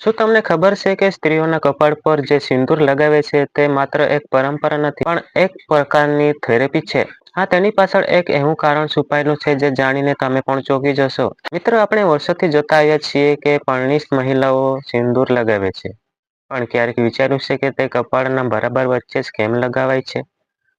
શું તમને ખબર છે કે સ્ત્રીઓના કપાળ પર જે સિંદૂર લગાવે છે તે માત્ર એક પરંપરા નથી, પણ એક પ્રકારની થેરેપી છે? હા, તેની પાછળ એક એવું કારણ છુપાયેલું છે જે જાણીને તમે પણ ચોંકી જશો. મિત્રો, આપણે વર્ષોથી જોતા આવ્યા છીએ કે પરણિત મહિલાઓ સિંદૂર લગાવે છે. પણ ક્યારેક વિચાર્યું છે કે તે કપાળના બરાબર વચ્ચે જ કેમ લગાવાય છે?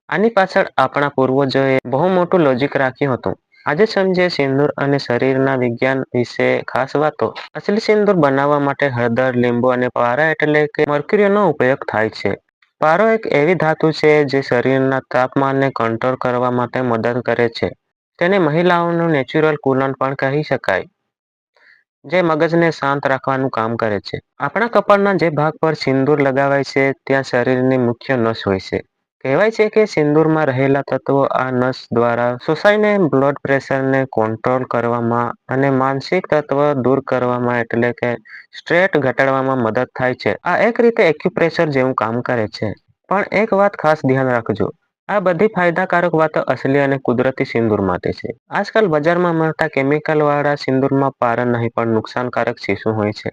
આની પાછળ આપણા પૂર્વજોએ બહુ મોટું લોજિક રાખ્યું હતું. આજે સમજીએ સિંદૂર અને શરીરના વિજ્ઞાન વિશે ખાસ વાતો. અસલી સિંદૂર બનાવવા માટે હળદર, લીંબુ અને પારા એટલે કે મર્ક્યુરીનો ઉપયોગ થાય છે. પારો એક એવી ધાતુ છે જે શરીરના તાપમાનને કંટ્રોલ કરવા માટે મદદ કરે છે. તેને મહિલાઓનું નેચરલ કુલન પણ કહી શકાય, જે મગજને શાંત રાખવાનું કામ કરે છે. આપણા કપાળના જે ભાગ પર સિંદૂર લગાવાય છે, ત્યાં શરીરની મુખ્ય નસ હોય છે. કહેવાય છે કે સિંદૂરમાં રહેલા તત્વો આ નસ દ્વારા શોષાઈને બ્લડ પ્રેશરને કંટ્રોલ કરવામાં અને માનસિક તત્વ દૂર કરવામાં એટલે કે સ્ટ્રેટ ઘટાડવામાં મદદ થાય છે. આ એક રીતે એક્યુપ્રેશર જેવું કામ કરે છે. પણ એક વાત ખાસ ધ્યાન રાખજો. આ બધી ફાયદાકારક વાતો અસલી અને કુદરતી સિંદૂર માટે છે. આજકાલ બજારમાં મળતા કેમિકલવાળા સિંદૂરમાં પારા નહીં પણ નુકસાનકારક શીશું હોય છે.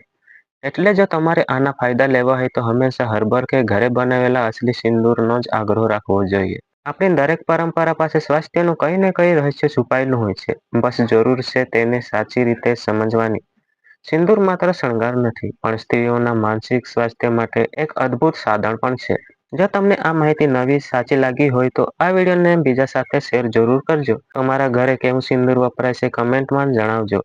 એટલે જો તમારે આના ફાયદા લેવા હોય તો હંમેશા હર્બલ કે ઘરે બનાવેલા અસલી સિંદૂરનો જ આગ્રહ રાખવો જોઈએ. આપણી દરેક પરંપરા પાસે સ્વાસ્થ્યનું કઈ ને કઈ રહસ્ય છુપાયેલું હોય છે. બસ જરૂર છે તેને સાચી રીતે સમજવાની. સિંદૂર માત્ર શણગાર નથી, પણ સ્ત્રીઓના માનસિક સ્વાસ્થ્ય માટે એક અદ્ભુત સાધન પણ છે. જો તમને આ માહિતી નવી, સાચી લાગી હોય તો આ વિડીયોને બીજા સાથે શેર જરૂર કરજો. તમારા ઘરે કેવું સિંદૂર વપરાય છે કમેન્ટમાં જણાવજો.